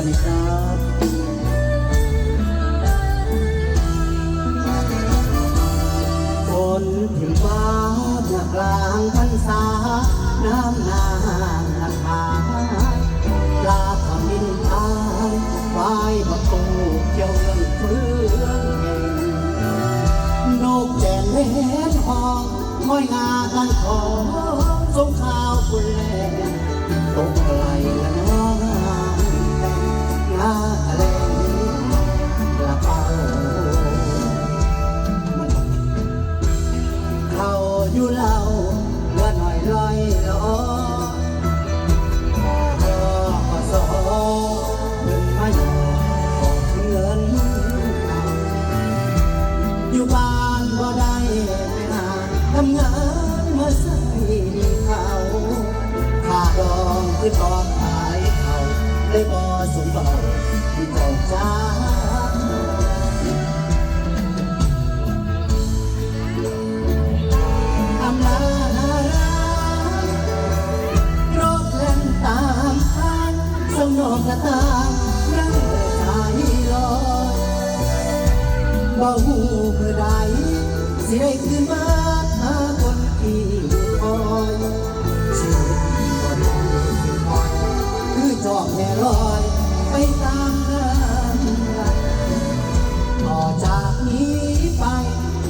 วัสดีครับฝนถึงฟ้าเมื่กลางพรรษา น้ำนางหลักหาลาขมิ้นทายควายบักตูเกี่ยวเงิ้งเฟืองเองนกแจ่นเล่นหองม้อยงากันของสงข้าวคุณแลตกไหลแล้ว finale ตานั่งแต่ใจลอยบ่หูเมื่อใดสิได้คืนมาหาคนที่คอยเชีวิตบ่ได้คอยคือจอกแห่ลอยไปตามเรื่องต่อจากนี้ไป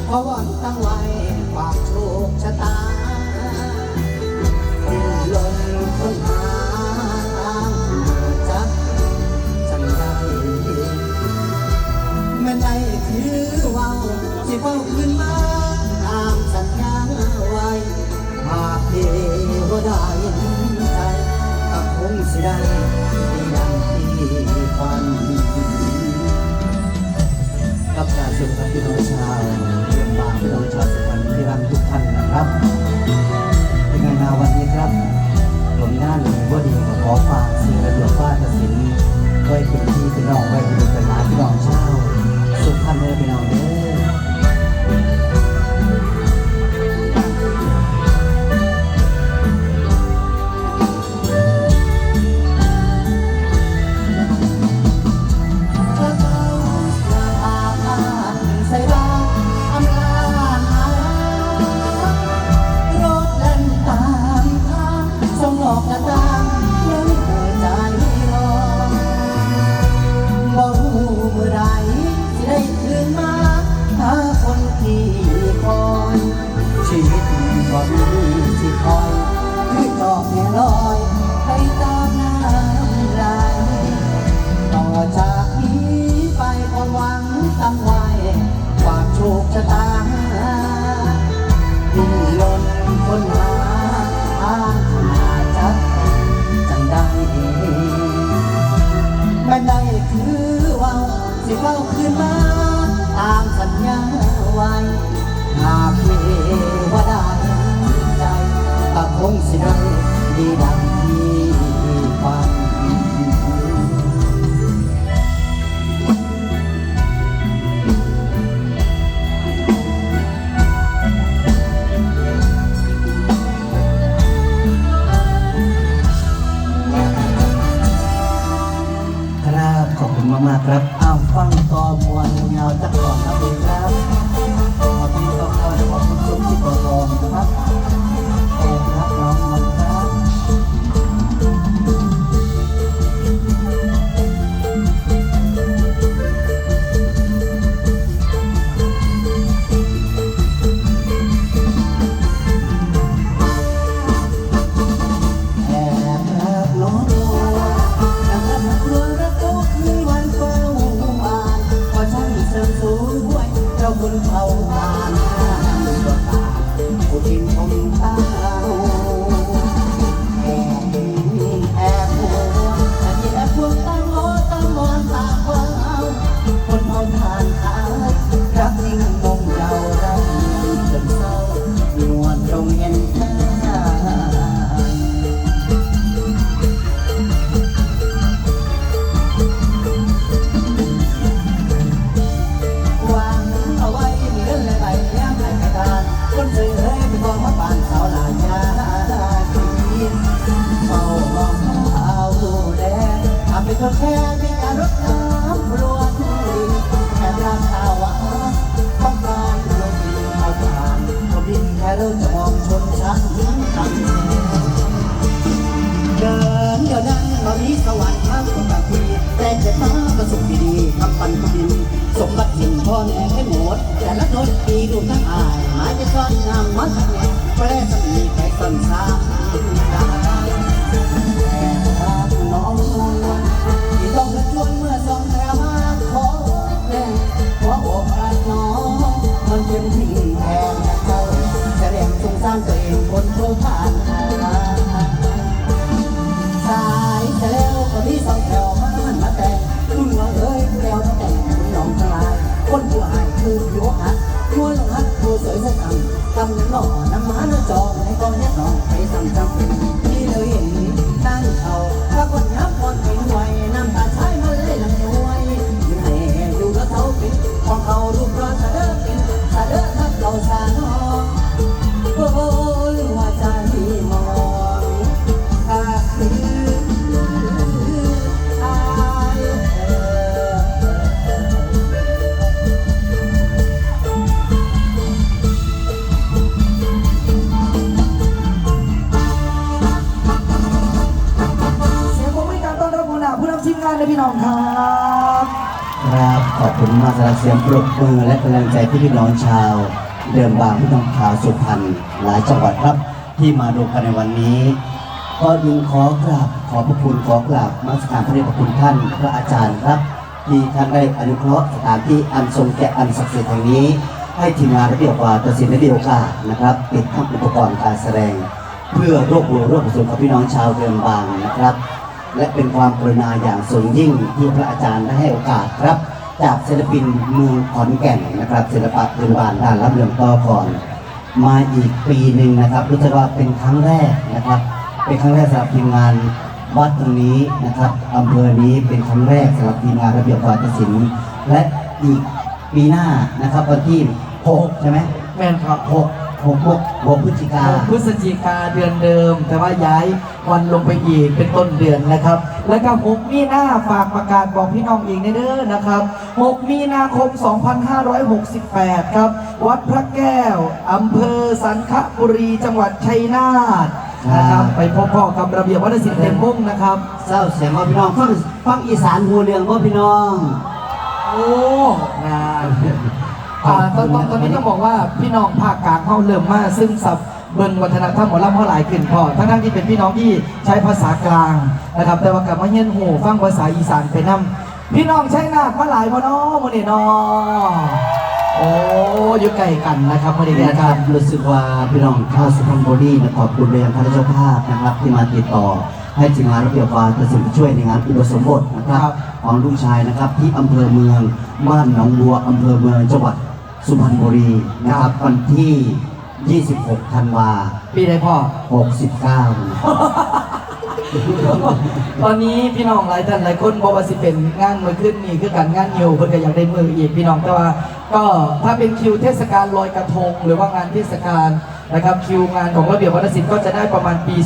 เพราะวันตั้งไว้คากโชคชะตา สิเฝ้าคืนมาตามสัญญาไว้หากเทวดาเห็ ปรบมือและกำลังใจที่พี่น้องชาว เดิมบางพี่น้องชาวสุพรรณหลายจังหวัดครับที่มาดูกันในวันนี้ก็ยิงขอกราบขอพระคุณขอกราบมาสการพระเดชพระคุณท่านพระอาจารย์ครับ ที่ท่านได้อนุเคราะห์สถานที่อันทรงแก่อันศักดิ์สิทธิ์แห่งนี้ ให้ทีมงานระเบียบวาตัดสินได้มีโอกานะครับติดตั้งอุปกรณ์การแสดง เพื่อรวบรวมรวบรวมกับพี่น้องชาวเดิมบางนะครับ และเป็นความกรุณาอย่างสูงยิ่งที่พระอาจารย์ได้ให้โอกาสครับ จากศิลปินเมืองขอนแก่นนะครับ ศิลปะพื้นบ้านด้านรับเรื่องต่อก่อน มาอีกปีหนึ่งนะครับ รู้สึกว่าเป็นครั้งแรกนะครับ เป็นครั้งแรกสำหรับทีมงานวัดตรงนี้นะครับอำเภอนี้เป็นครั้งแรกสำหรับทีมงานระเบียบวาทศิลป์และอีกปีหน้านะครับวันที่ 6 ใช่ไหมแม่นครับหก หกหกหกพฤศจิกาพฤศจิกาเดือนเดิม แต่ว่าย้ายวันลงไปอีกเป็นต้นเดือนนะครับ แล้วก็6มีนาฝากประกาศบอกพี่น้องอีกในเด้อนะครับ6มีนาคม 2568 ครับ วัดพระแก้วอำเภอสันคบุรีจังหวัดชัยนาทนะครับไปพบพ่อกับระเบียบวัฒนศิลป์เต็มวงนะครับเศร้าเสียงว่าพี่น้องฟังฟังอีสานหูเรืองว่าพี่น้อง โอ้งาน อ่าตอนตอนตอนนี้ต้องบอกว่าพี่น้องภาคกลางเขาเริ่มมาซึ่งสับเบิ่งวัฒนธรรมหมอลำเขาหลายขึ้นพอทั้งทั้งที่เป็นพี่น้องที่ใช้ภาษากลางนะครับ แต่ว่ากลับมาเฮียนหูฟังภาษาอีสานไปนำพี่น้องใช้นาดมาหลายบ่เนาะมื้อนี้เนาะโอ้อยู่ใกล้กันนะครับมื้อนี้นะคครัรับบรู้สึกว่าพี่น้องชาวสุพรรณบุรีนะขอบคุณเรียนพระเจ้าภาพนะครับที่มาติดต่อ ให้ทีมงานระเบียบวาทศิลป์ช่วยในงานอุปสมบทนะครับครับของลูกชายนะครับที่อำเภอเมืองบ้านหนองบัวอำเภอเมืองจังหวัด สุพรรณบุรีนะครับวันที่ 26 ธันวาปีใดพ่อ 69 ตอนนี้พี่น้องหลายท่านหลายคนบอกว่าสิเป็นงานมือขึ้นนี่คือการงานอยู่เพื่อก็อยากได้มืออีกพี่น้องแต่ว่า ก็ถ้าเป็นคิวเทศกาลลอยกระทงหรือว่างานเทศกาล นะครับคิวงานของระเบียบวัฒนศิลป์ก็จะได้ประมาณปี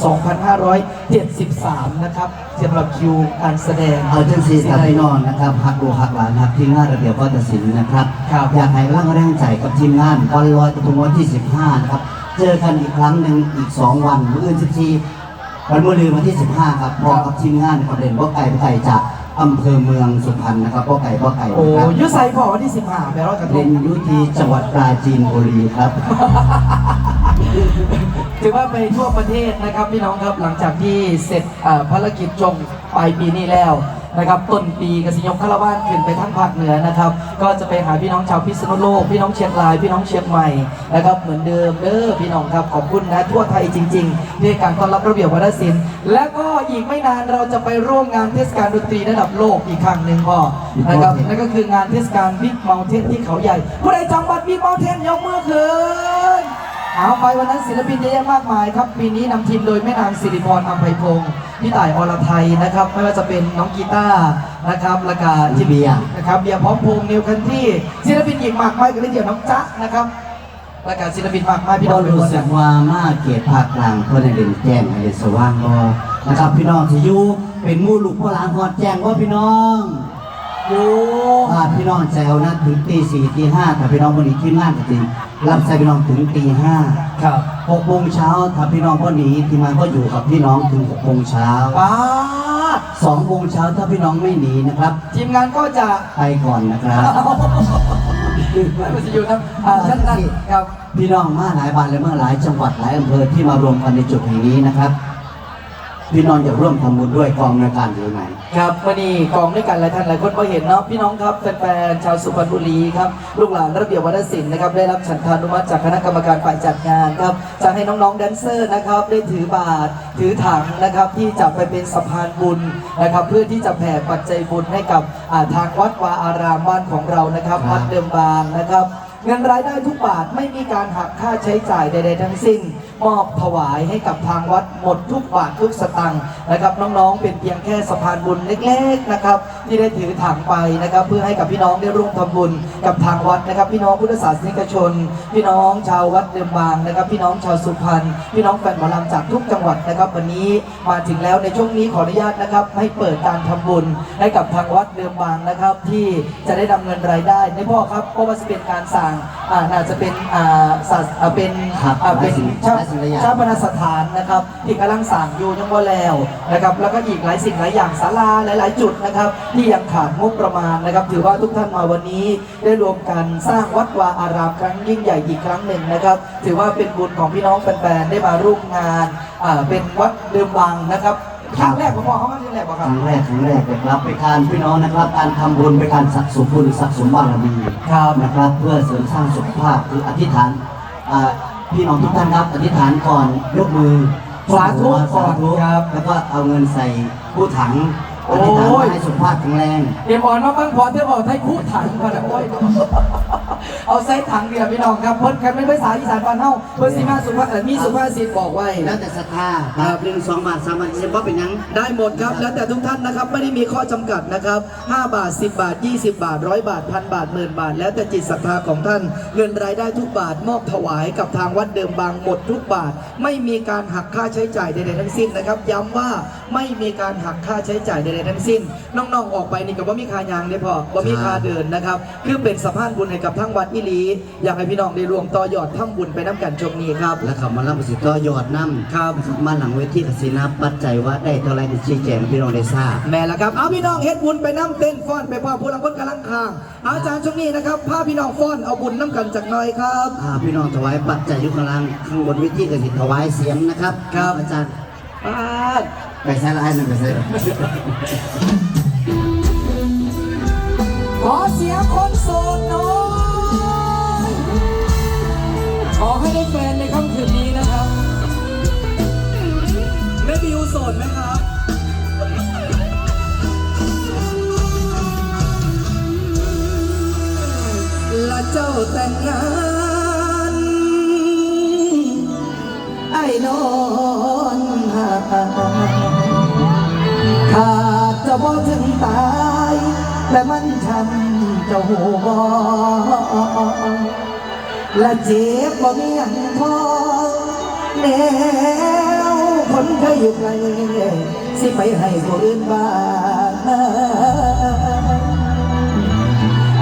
2573 นะครับสำหรับคิวการแสดง เอาจังสีสับพี่น้องนะครับหักดูหักหลานหักทีมงานระเบียบวัฒนศิลป์นะครับ ครับอยากให้ร่างแรงใจกับทีมงานวันลอยกระทงวันที่ 15 นะครับ เจอกันอีกครั้งหนึ่งอีก 2 วันมื้ออื่น14วันมื้อลืนวันที่ 15 ครับพร้อมกับทีมงานนะครับเด่นบ่ไก่บ่ไก่จาก อำเภอเมืองสุพรรณนะครับบ่ไก่บ่ไก่โอ้นะครับยุไซพอวันที่15แปลว่ากระทเล่งนอยุทีจังหวัดปราจีนบุรีครับ ถือว่าไปทั่วประเทศนะครับพี่น้องครับหลังจากที่เสร็จเอ่อภารกิจจงปลายปีนี้แล้ว นะครับต้นปีกสิยกคาราวานขึ้นไปทั้งภาคเหนือนะครับ ก็จะไปหาพี่น้องชาวพิษณุโลก พี่น้องเชียงราย พี่น้องเชียงใหม่นะครับเหมือนเดิมเด้อพี่น้องครับขอบคุณนะทั่วไทยจริงๆที่ให้การต้อนรับระเบียบวัฒนศิลป์และก็อีกไม่นานเราจะไปร่วมงานเทศกาลดนตรีระดับโลกอีกครั้งหนึ่งพ่อนะครับนั่นก็คืองานเทศกาลบิ๊กเม t เทนที่เขาใหญ่ ผู้ใดจองบัตรบิ๊กเม t เทนยกมือขึ้น เอาไปวันนั้นศิลปินเยอะแยะมากมายครับปีนี้นำทีมโดยแม่นางสิริพรอัมไพพงศ์พี่ต่ายอรไทยนะครับ ไม่ว่าจะเป็นน้องกีตาร์นะครับแล้วก็พี่เบียร์นะครับเบียร์พร้อมพงษ์นิวคันที่ศิลปินหญิงมากมายกันเลยเดียวน้องจ๊ะนะครับแล้วก็ศิลปินมากมายพี่น้ก็องเป็นรู้คนสึกว่ามาเกียรติภาคกลางเพื่อนให้เด่นแจ้งให้เด่นสว่างก็นะครับพี่น้องที่อยู่เป็นหมู่ลูกพ่อหลานฮอดแจ้งว่าพี่น้อง อยู่ถ้าพี่น้องแซวนะถึงตีสี่ตีห้าถ้าพี่น้องวันนี้ที่งานจริงๆรับใส่พี่น้องถึงตีห้าครับหกโมงเช้าถ้าพี่น้องก็หนีทีมงานก็อยู่กับพี่น้องถึงหกโมงเช้าป้าดสองโมงเช้าถ้าพี่น้องไม่หนีนะครับ ทีมงานก็จะไปก่อนนะครับ มันจะอยู่นะอ่าท่านนั้นครับ พี่น้องมาหลายบ้านและเมื่อหลายจังหวัดหลายอำเภอที่มารวมกันในจุดแห่งนี้นะครับ พี่น้องจะร่วมทำบุญด้วยกองในวยการหรือไหน ครับวันนี้กองด้วยกันหลายท่านหลายคนก็เห็นเนาะพี่น้องครับแฟนๆชาวสุพรรณบุรีครับลูกหลานระเบียบวัฒนศิลป์นะครับได้รับฉันทานุมัติจากคณะกรรมการฝ่ายจัดงานครับจะให้น้องๆแดนเซอร์นะครับได้ถือบาตรถือถังนะครับที่จะไปเป็นสะพานบุญนะครับเพื่อที่จะแผ่ปัจจัยบุญให้กับอ่าทางวัดวาอารามบ้านของเรานะครับครับวัดเดิมบางนะครับเงินรายได้ทุกบาทไม่มีการหักค่าใช้จ่ายใดๆทั้งสิ้น มอบถวายให้กับทางวัดหมดทุกบาททุกสตังค์นะครับน้องๆ เป็นเพียงแค่สะพานบุญเล็กๆนะครับที่ได้ถือถังไปนะครับเพื่อให้กับพี่น้องได้ร่วมทำบุญกับทางวัดนะครับ พี่น้องพุทธศาสนิกชน พี่น้องชาววัดเดิมบางนะครับ พี่น้องชาวสุพรรณพี่น้องแฟนหมอลำจากทุกจังหวัดนะครับ วันนี้มาถึงแล้วในช่วงนี้ขออนุญาตนะครับให้เปิดการทำบุญให้กับทางวัดเดิมบางนะครับ ที่จะได้นำเงินรายได้ในพ่อครับเพราะว่าจะเป็นการสั่งอ่าน่าจะเป็นอ่าศาสอ่าเป็นครับอ่าเป็นหลายสิ่งชาหลายสิ่งหลายอย่างชาปนสถานนะครับที่กำลังสั่งอยู่ยังว่าแล้วนะครับแล้วก็อีกหลายสิ่งหลายอย่างศาลาหลาย ๆ จุดนะครับ ที่ยังขาดงบประมาณนะครับ ถือว่าทุกท่านมาวันนี้ได้รวมกันสร้างวัดวาอารามครั้งยิ่งใหญ่อีกครั้งหนึ่งนะครับ ถือว่าเป็นบุญของพี่น้องแฟน ๆ ได้มาร่วมงานอ่าเป็นวัดเดิมบางนะครับครั้งแรกผมบอกเขาว่าครั้งแรกป่ะคครับรั้งแรกครั้งแรกนะครับไปการพี่น้องนะครับ การทำบุญไปการสักสมบุญสักสมบารมีครับนะครับ เพื่อเสริมสร้างสุขภาพคืออธิษฐานอ่า พี่น้องทุกท่านครับอธิษฐานก่อนยกมือสาธุสาธุครับ แล้วก็เอาเงินใส่ผู้ถังโอ้อยธิษฐานว่าให้สุขภาพแข็งแรงเดี๋ยวอ่อนมาบ้างพอเธอบอกให้คู่ถังพอนะโอ้ยเอาใส่ถังเดียวพี่น้องครับเพิ่นกันไม่ภาษาอีสานบ้านเฮาเพิ่นสิมาสุภาพเอ่อมีสุภาษิตบอกไว้ แล้วแต่ศรัทธาครับหนึ่งสองบาทสามบาทเฉพาะเป็นหยัง ได้หมดครับ แล้วแต่ทุกท่านนะครับ ไม่ได้มีข้อจำกัดนะครับ 5 บาท 10 บาท 20 บาท 100 บาทพันบาทหมื่นบาท แล้วแต่จิตศรัทธาของท่าน เงินรายได้ทุกบาทมอบถวายกับทางวัดเดิมบางหมดทุกบาท ไม่มีการหักค่าใช้จ่ายใดๆทั้งสิ้นนะครับ ย้ำว่าไม่มีการหักค่าใช้จ่ายใดๆทั้งสิ้น น้องๆออกไปนี่ก็บ่มีค่ายางได้พอบ่มีค่าเดินนะครับ คือเป็นสะพานบุญให้กับทั้งวัดอีหลีอยากให้พี่น้องได้รวมต่อยอดทำบุญไปน้ำกันชมนี้ครับ แล้วเขามารับประสิทธิ์ต่อยอดน้ำครับมาหลังเวทีกสินาปัจจัยว่าได้เท่าไรที่ชี้แจงให้พี่น้องได้ทราบแม่ละครับเอาพี่น้องเฮ็ดบุญไปน้ำเต้นฟ้อนไปพ่อผู้ลังคนกำลังคางเอาอาจารย์ช่วงนี้นะครับพาพี่น้องฟ้อนเอาบุญน้ำกันจากหน่อยครับอ่าพี่น้องถวายปัจจัยอยุคลังข้างบนเวิธีกสิถวายเสียงนะครับครับอาจารย์ปาด ไปใช้ละไอ้หนึ่งไปใช้ละขอเสียงคนโสดหน่อยขอให้ได้แฟนในค่ำคืนนี้นะครับแม่บิวโสดไหมครับและเจ้าแต่งงานไอ้นอนหา ขาจะบ่ถึงตาย และมันทำเจ้าหูบอและเจ็บบ่มีอันพอแนวคนเคยอยู่ไกลสิไปให้ผู้อื่นบ้าง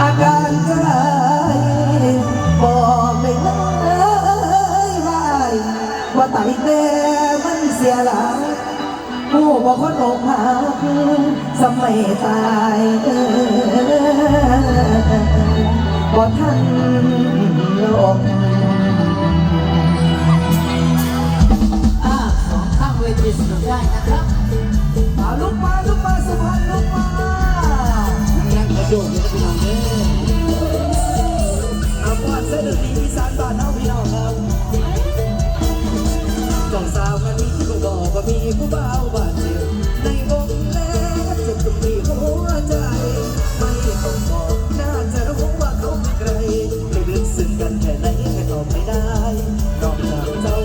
อาการใจบอกได้เลยว่าว่าไตแต่มันเสียหลัง ผู้บอกคนอกหักสมัยตายเออบ่ทันโลงอ่าสองข้างเวทีสนุกได้นะครับมาลุกมาลุกมาสุพรรณลุกมานั่งกระโดดเลยนะพี่น้องเด้ออาฟอนเส้นดนตรีอีสานบ้านเฮาพี่น้องครับจองสาวกันนี้ ว่ามีผู้บ่าวบาดเจ็บในวงแล้วเจ็บตรงที่หัวใจ ไม่ต้องบอกน่าจะรู้ว่าเขาเป็นใครไม่ลึกซึ้งกันแค่ไหนแค่ตอบไม่ได้นอกจากเจ้า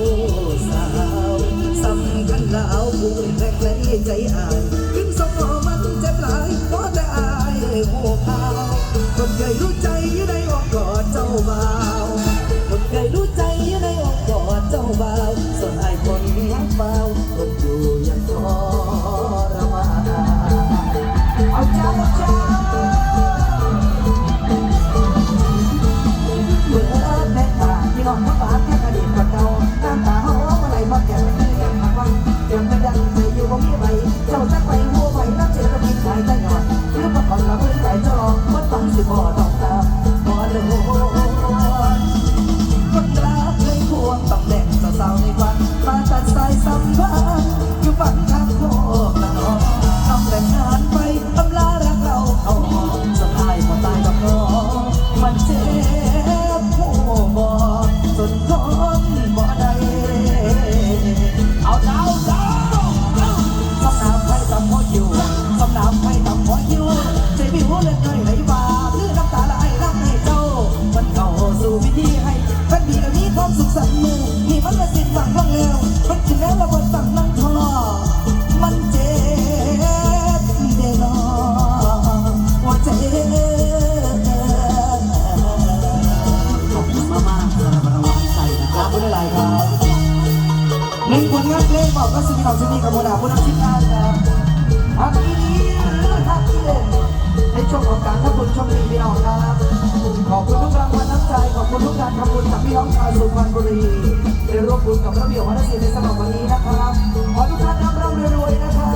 สาวสำคัญแล้วผู้แรกและใจอ่าน งบอกก็สุดที่ของชิมีกับโมนาผู้นำชิมทานครับอาทีนี้ทักที่เด่นในช่วงของการขอบคุณชมรีพี่นองครัขอบคุณทุกรางวัลน้ำใจขอบคุณทุกการขอบคุณจากพี่น้องชาวสุพรรณบุรีได้ร่วมบุญกับระเบียบวัฒนศิลป์ในสำหรับวันนี้นะครับขอทุกท่านร่ำรวยนะครับ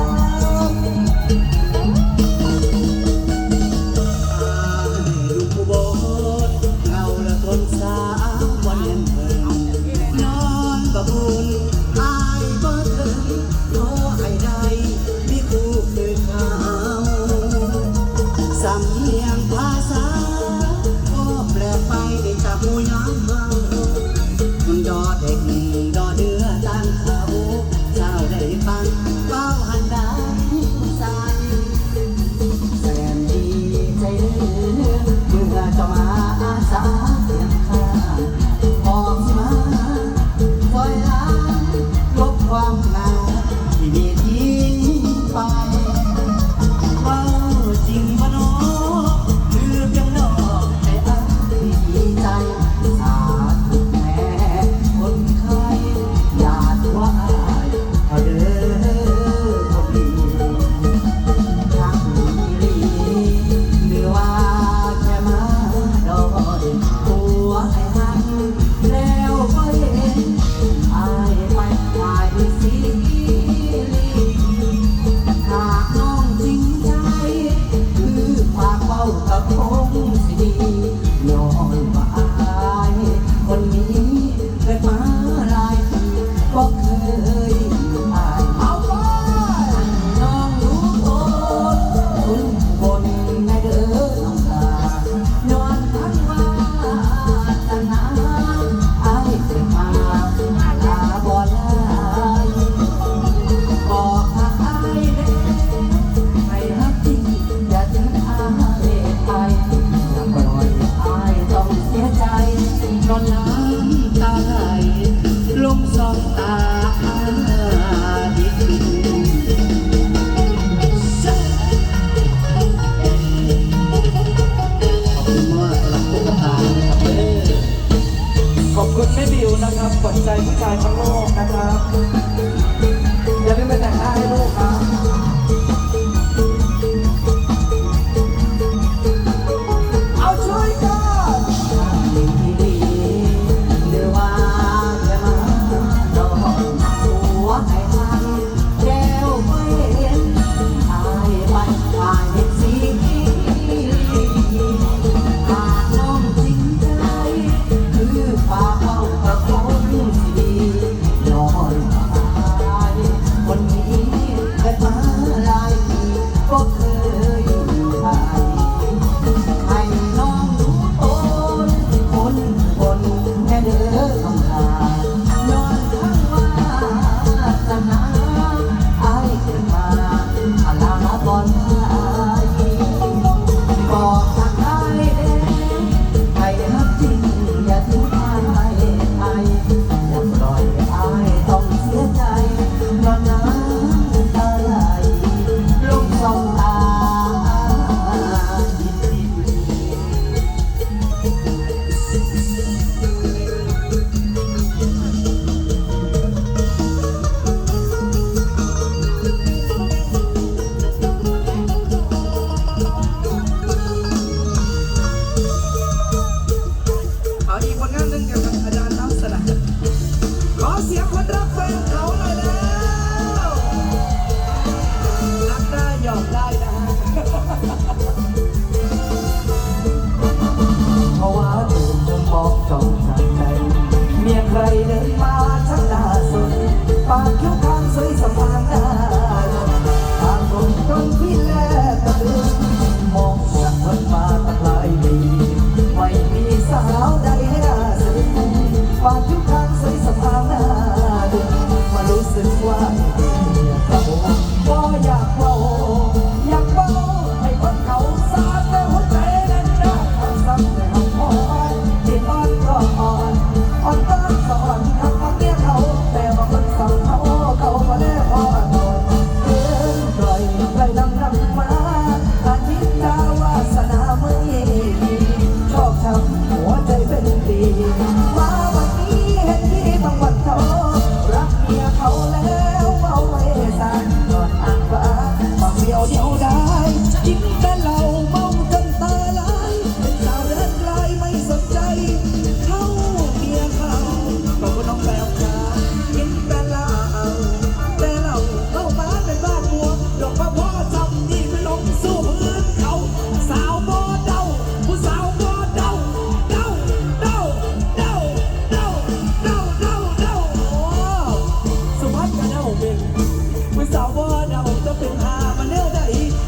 ผู้สาวว่าเดาจะเป็นหามาเนวใด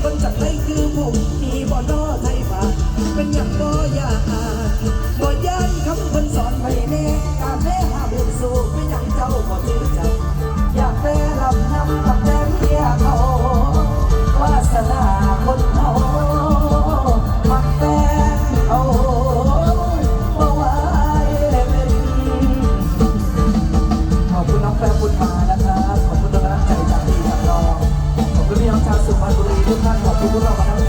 คนจากไทยคือผมมีบ่อนอไทยมาเป็นอย่างบ่อยาก ทุกท่านขอบคุณทุกท่า